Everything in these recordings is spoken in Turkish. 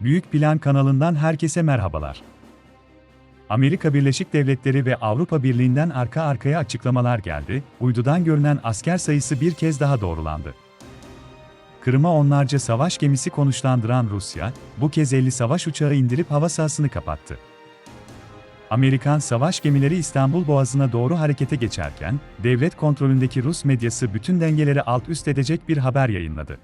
Büyük Plan kanalından herkese merhabalar. Amerika Birleşik Devletleri ve Avrupa Birliği'nden arka arkaya açıklamalar geldi, uydudan görünen asker sayısı bir kez daha doğrulandı. Kırım'a onlarca savaş gemisi konuşlandıran Rusya, bu kez 50 savaş uçağı indirip hava sahasını kapattı. Amerikan savaş gemileri İstanbul Boğazı'na doğru harekete geçerken, devlet kontrolündeki Rus medyası bütün dengeleri alt üst edecek bir haber yayınladı.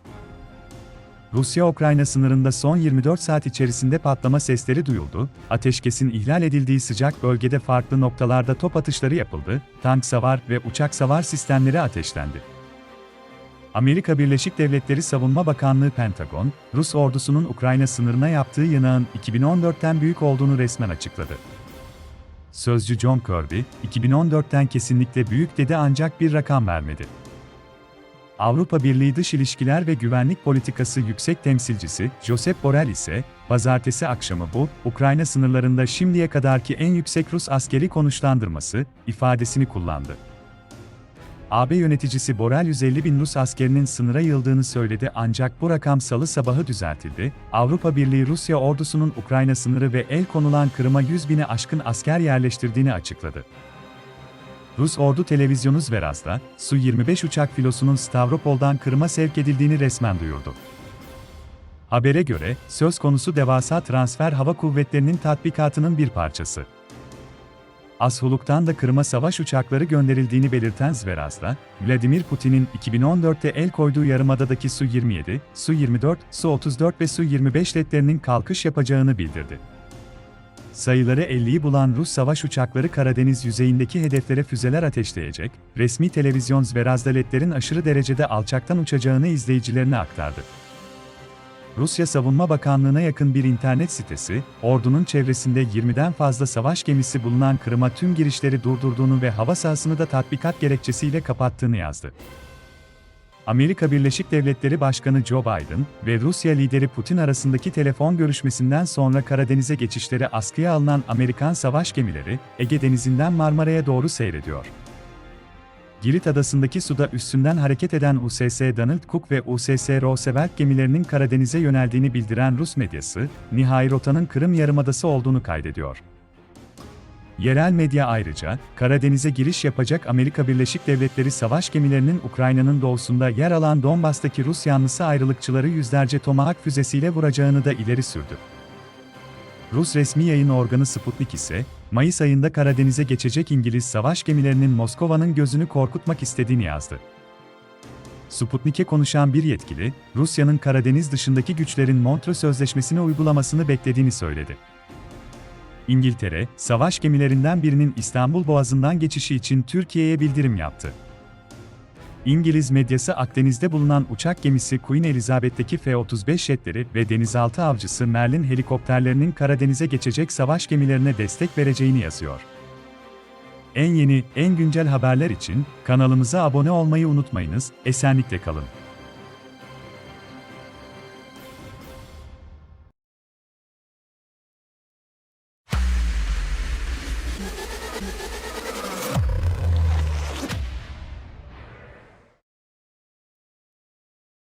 Rusya-Ukrayna sınırında son 24 saat içerisinde patlama sesleri duyuldu, ateşkesin ihlal edildiği sıcak bölgede farklı noktalarda top atışları yapıldı, tank savar ve uçak savar sistemleri ateşlendi. Amerika Birleşik Devletleri Savunma Bakanlığı Pentagon, Rus ordusunun Ukrayna sınırına yaptığı yanağın 2014'ten büyük olduğunu resmen açıkladı. Sözcü John Kirby, 2014'ten kesinlikle büyük dedi ancak bir rakam vermedi. Avrupa Birliği Dış İlişkiler ve Güvenlik Politikası Yüksek Temsilcisi Josep Borrell ise, pazartesi akşamı bu, Ukrayna sınırlarında şimdiye kadarki en yüksek Rus askeri konuşlandırması, ifadesini kullandı. AB yöneticisi Borrell 150 bin Rus askerinin sınıra yıldığını söyledi ancak bu rakam salı sabahı düzeltildi. Avrupa Birliği Rusya ordusunun Ukrayna sınırı ve el konulan Kırım'a 100 bini aşkın asker yerleştirdiğini açıkladı. Rus ordu televizyonu Zveraz'da, Su-25 uçak filosunun Stavropol'dan Kırım'a sevk edildiğini resmen duyurdu. Habere göre, söz konusu devasa transfer hava kuvvetlerinin tatbikatının bir parçası. Ashuluk'tan da Kırım'a savaş uçakları gönderildiğini belirten Zveraz'da, Vladimir Putin'in 2014'te el koyduğu yarımadadaki Su-27, Su-24, Su-34 ve Su-25 letlerinin kalkış yapacağını bildirdi. Sayıları 50'yi bulan Rus savaş uçakları Karadeniz yüzeyindeki hedeflere füzeler ateşleyecek, resmi televizyon Zverazdaletlerin aşırı derecede alçaktan uçacağını izleyicilerine aktardı. Rusya Savunma Bakanlığı'na yakın bir internet sitesi, ordunun çevresinde 20'den fazla savaş gemisi bulunan Kırım'a tüm girişleri durdurduğunu ve hava sahasını da tatbikat gerekçesiyle kapattığını yazdı. Amerika Birleşik Devletleri Başkanı Joe Biden ve Rusya lideri Putin arasındaki telefon görüşmesinden sonra Karadeniz'e geçişleri askıya alınan Amerikan savaş gemileri, Ege Denizi'nden Marmara'ya doğru seyrediyor. Girit Adası'ndaki suda üstünden hareket eden USS Donald Cook ve USS Roosevelt gemilerinin Karadeniz'e yöneldiğini bildiren Rus medyası, nihai rotanın Kırım Yarımadası olduğunu kaydediyor. Yerel medya ayrıca, Karadeniz'e giriş yapacak Amerika Birleşik Devletleri savaş gemilerinin Ukrayna'nın doğusunda yer alan Donbas'taki Rus yanlısı ayrılıkçıları yüzlerce Tomahawk füzesiyle vuracağını da ileri sürdü. Rus resmi yayın organı Sputnik ise, Mayıs ayında Karadeniz'e geçecek İngiliz savaş gemilerinin Moskova'nın gözünü korkutmak istediğini yazdı. Sputnik'e konuşan bir yetkili, Rusya'nın Karadeniz dışındaki güçlerin Montreux Sözleşmesi'ni uygulamasını beklediğini söyledi. İngiltere, savaş gemilerinden birinin İstanbul Boğazı'ndan geçişi için Türkiye'ye bildirim yaptı. İngiliz medyası Akdeniz'de bulunan uçak gemisi Queen Elizabeth'teki F-35 jetleri ve denizaltı avcısı Merlin helikopterlerinin Karadeniz'e geçecek savaş gemilerine destek vereceğini yazıyor. En yeni, en güncel haberler için kanalımıza abone olmayı unutmayınız, esenlikle kalın.